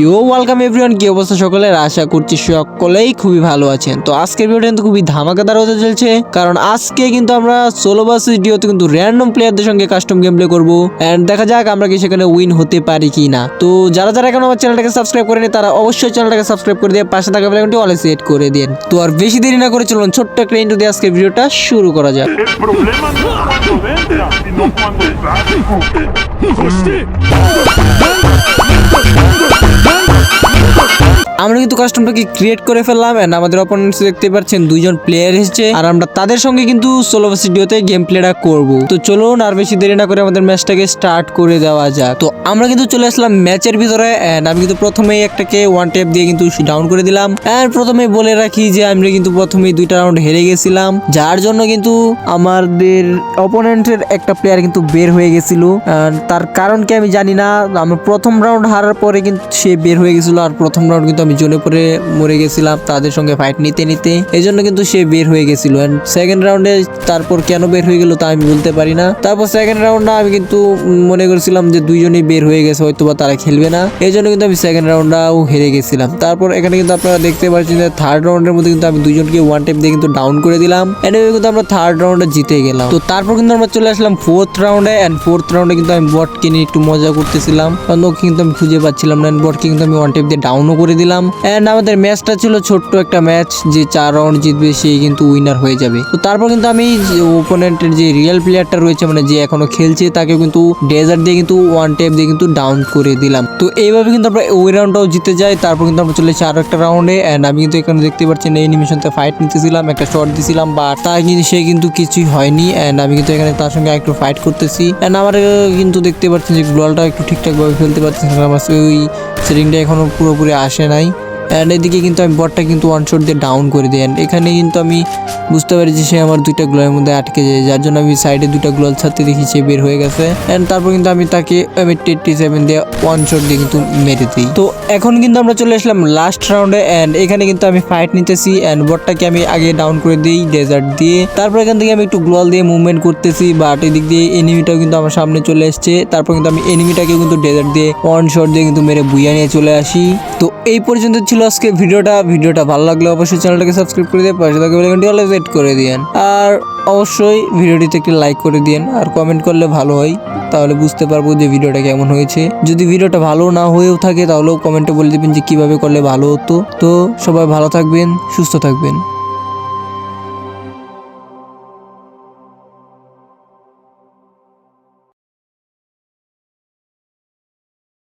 You welcome everyone কি অবস্থা সকলের? আশা করছি সকলেই খুবই ভালো আছেন। তো আজকের ভিডিওটা কিন্তু খুবই ধামাকাদার হতে চলছে কারণ আজকে কিন্তু আমরা সোলো বাস ডিওতে কিন্তু র্যান্ডম প্লেয়ারদের সঙ্গে কাস্টম গেম প্লে করব। এন্ড দেখা যাক আমরা কি সেখানে উইন হতে পারি কি না তো যারা যারা এখন আমার চ্যানেলটাকে সাবস্ক্রাইব করেনি তারা অবশ্যই চ্যানেলটাকে সাবস্ক্রাইব করে দিয়ে পাশে থাকা বেলাকনটি অলে সেট করে দিন। তো আর বেশি দেরি না করে চলুন ছোট্ট একটা ইন্টু দিয়ে আজকের ভিডিওটা শুরু করা যাক। আমরা কিন্তু কাস্টমটাকে ক্রিয়েট করে ফেললাম এন্ড আমাদের অপোনেন্টস দেখতে পাচ্ছেন দুইজন প্লেয়ার এসেছে আর আমরা তাদের সঙ্গে কিন্তু সোলো ভিডিওতে গেম প্লেটা করব। তো চলুন আর বেশি দেরি না করে আমাদের ম্যাচটাকে স্টার্ট করে দেওয়া যাক। তো আমরা কিন্তু চলে আসলাম ম্যাচের ভিতরে এন্ড আমি কিন্তু প্রথমেই একটাকে ওয়ান টেপ দিয়ে কিন্তু ডাউন করে দিলাম। এন্ড প্রথমে বলে রাখি যে আমরা কিন্তু প্রথমেই দুইটা রাউন্ড হেরে গেছিলাম, যার জন্য কিন্তু আমাদের অপোনেন্টের একটা প্লেয়ার কিন্তু বের হয়ে গেছিল। তার কারণ কি আমি জানি না, আমরা প্রথম রাউন্ড হারার পরে কিন্তু সে বের হয়ে গেছিল আর প্রথম রাউন্ড কিন্তু আমি জোনে পরে মরে গেছিলাম, তাদের সঙ্গে ফাইট নিতে নিতে। এই জন্য কিন্তু সে বের হয়ে গেছিল। এন্ড সেকেন্ড রাউন্ডে তারপর কেন বের হয়ে গেল তা আমি বলতে পারি না। তারপর সেকেন্ড রাউন্ডে আমি কিন্তু মনে করেছিলাম যে দুইজনই বের হয়ে গেছে হয়তো বা তারা খেলবে না। এই জন্য কিন্তু আমি সেকেন্ড রাউন্ডটাও হেরে গেছিলাম। তারপর এখানে কিন্তু আপনারা দেখতে পাচ্ছেন যে থার্ড রাউন্ডের মধ্যে কিন্তু আমি দুইজনকে ওয়ান টাইম দিয়ে কিন্তু ডাউন করে দিলাম। এন্ড কিন্তু আমরা থার্ড রাউন্ডে জিতে গেলাম। তো তারপর কিন্তু আমরা চলে আসলাম ফোর্থ রাউন্ডে অ্যান্ড ফোর্থ রাউন্ডে কিন্তু আমি বটকে নিয়ে একটু মজা করতেছিলাম। কারণ ওকে কিন্তু আমি খুঁজে পাচ্ছিলাম না। বটকে কিন্তু আমি ওয়ান টাইম দিয়ে ডাউনও করে দিলাম। এন্ড আমাদের ম্যাচটা ছিল ছোট্ট একটা ম্যাচ যে চার রাউন্ড জিতবে সে কিন্তু উইনার হয়ে যাবে। তো তারপর কিন্তু আমি ওপোনেন্টের যে রিয়েল প্লেয়ারটা রয়েছে মানে যে এখনও খেলছে, তাকে কিন্তু ডেজার্ট দিয়ে কিন্তু ওয়ান টাইপ দিয়ে কিন্তু ডাউন করে দিলাম। তো এইভাবে কিন্তু আমরা ওই রাউন্ডটাও জিতে যাই। তারপর কিন্তু আমরা চলে এসেছি আরও একটা রাউন্ডে অ্যান্ড আমি কিন্তু এখানে দেখতে পাচ্ছেন এই নিমিশনতে ফাইট নিতেছিলাম, একটা শট দিছিলাম বা তার কিন্তু সে কিন্তু কিছুই হয়নি। অ্যান্ড আমি কিন্তু এখানে তার সঙ্গে একটু ফাইট করতেছি। অ্যান্ড আমার কিন্তু দেখতে পাচ্ছেন যে গ্লোয়ালটা একটু ঠিকঠাকভাবে ফেলতে পারছি না, আমার ওই সেটিংটা এখনও পুরোপুরি আসে নাই। অ্যান্ড এদিকে কিন্তু আমি বটটা কিন্তু ওয়ান শট দিয়ে ডাউন করে দিই। অ্যান্ড এখানে কিন্তু আমি বুঝতে পারি যে সে আমার দুইটা গ্লোয়ের মধ্যে আটকে যায়। যার জন্য আমি সাইডে দুইটা গ্লোয়াল ছাড়তে দেখি সে বের হয়ে গেছে। অ্যান্ড তারপর কিন্তু আমি তাকে আমি টেট্টি সেভেন দিয়ে ওয়ান শট দিয়ে কিন্তু মেরে দিই। তো এখন কিন্তু আমরা চলে আসলাম লাস্ট রাউন্ডে অ্যান্ড এখানে কিন্তু আমি ফাইট নিতেছি। অ্যান্ড বটটাকে আমি আগে ডাউন করে দিই ডেজার্ট দিয়ে। তারপর এখান থেকে আমি একটু গ্লোয়াল দিয়ে মুভমেন্ট করতেছি। বাট এদিক দিয়ে এনিমিটাও কিন্তু আমার সামনে চলে এসছে। তারপর কিন্তু আমি এনিমিটাকে কিন্তু ডেজার্ট দিয়ে ওয়ান শট দিয়ে কিন্তু মেরে বুইয়া নিয়ে চলে আসি। তো এই পর্যন্ত ছিল আজকে ভিডিওটা ভিডিওটা ভালো লাগলে অবশ্যই চ্যানেলটাকে সাবস্ক্রাইব করে দিয়ে পাশে থাকা বেলাইকনটি অলওয়েজ এড করে দিয়েন। আর অবশ্যই ভিডিওটিতে একটি লাইক করে দিয়েন, আর কমেন্ট করলে ভালো হয়, তাহলে বুঝতে পারব যে ভিডিওটা কেমন হয়েছে। যদি ভিডিওটা ভালো না হয়েও থাকে, তাহলেও কমেন্টে বলে দেবেন যে কীভাবে করলে ভালো হতো। তো সবাই ভালো থাকবেন, সুস্থ থাকবেন।